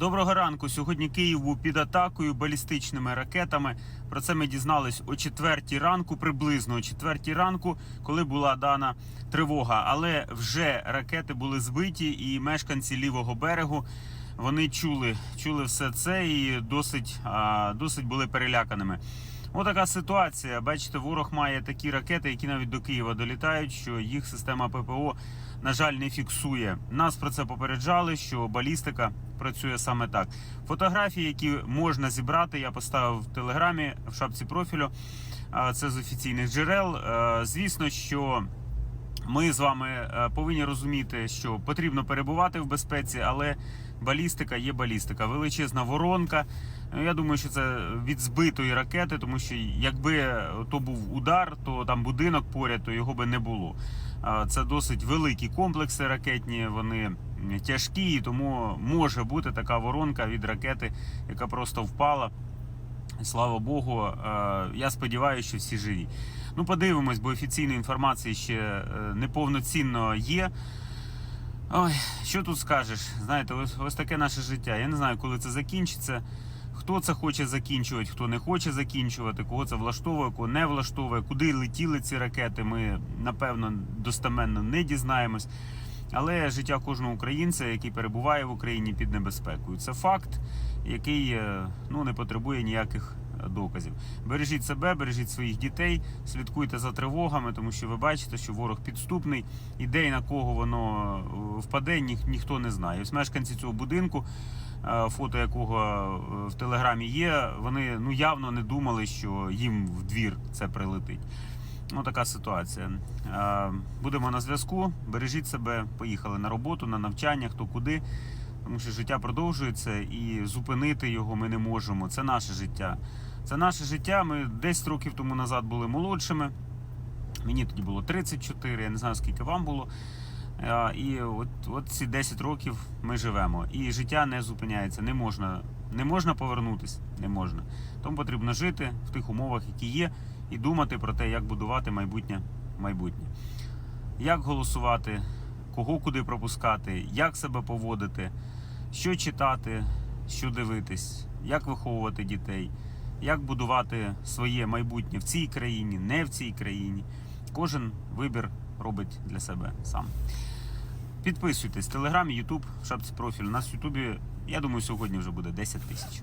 Доброго ранку. Сьогодні Київ був під атакою балістичними ракетами. Про це ми дізнались о четвертій ранку, приблизно о четвертій ранку, коли була дана тривога. Але вже ракети були збиті, і мешканці лівого берегу вони чули, чули все це і досить, досить були переляканими. Отака ситуація. Бачите, ворог має такі ракети, які навіть до Києва долітають, що їх система ППО, на жаль, не фіксує. Нас про це попереджали, що балістика працює саме так. Фотографії, які можна зібрати, я поставив в телеграмі в шапці профілю. Це з офіційних джерел. Е, Звісно, що. Ми з вами е, повинні розуміти, що потрібно перебувати в безпеці, але балістика є балістика, величезна воронка. Е, Я думаю, що це від збитої ракети, тому що якби то був удар, то там будинок поряд, то його би не було. Це досить великі комплекси ракетні, вони тяжкі, тому може бути така воронка від ракети, яка просто впала. Слава Богу, е, я сподіваюся, що всі живі. Ну, подивимось, бо офіційної інформації ще е, неповноцінно є. Ой, що тут скажеш? Знаєте, ось, ось таке наше життя. Я не знаю, коли це закінчиться. Хто це хоче закінчувати, хто не хоче закінчувати, кого це влаштовує, кого не влаштовує, куди летіли ці ракети, ми напевно достеменно не дізнаємось. Але життя кожного українця, який перебуває в Україні під небезпекою, це факт, який е, ну, не потребує ніяких е, доказів. Бережіть себе, бережіть своїх дітей, слідкуйте за тривогами, тому що ви бачите, що ворог підступний, іде і на кого воно е, впаде, ні, ніхто не знає. Ось мешканці цього будинку, фото якого в телеграмі є, вони ну явно не думали, що їм в двір це прилетить. Ну, така ситуація. Будемо на зв'язку. Бережіть себе, поїхали на роботу, на навчання, хто куди. Тому що життя продовжується і зупинити його ми не можемо. Це наше життя. Це наше життя. Ми 10 років тому назад були молодшими. Мені тоді було 34, я не знаю скільки вам було. І от, от ці 10 років ми живемо. І життя не зупиняється. Не можна, не можна повернутися. Не можна. Тому потрібно жити в тих умовах, які є, і думати про те, як будувати майбутнє майбутнє. Як голосувати, кого куди пропускати, як себе поводити, що читати, що дивитись, як виховувати дітей, як будувати своє майбутнє в цій країні, не в цій країні. Кожен вибір робить для себе сам. Підписуйтесь телеграм, Ютуб, в шапці профіль. У нас в Ютубі, я думаю, сьогодні вже буде 10 тисяч.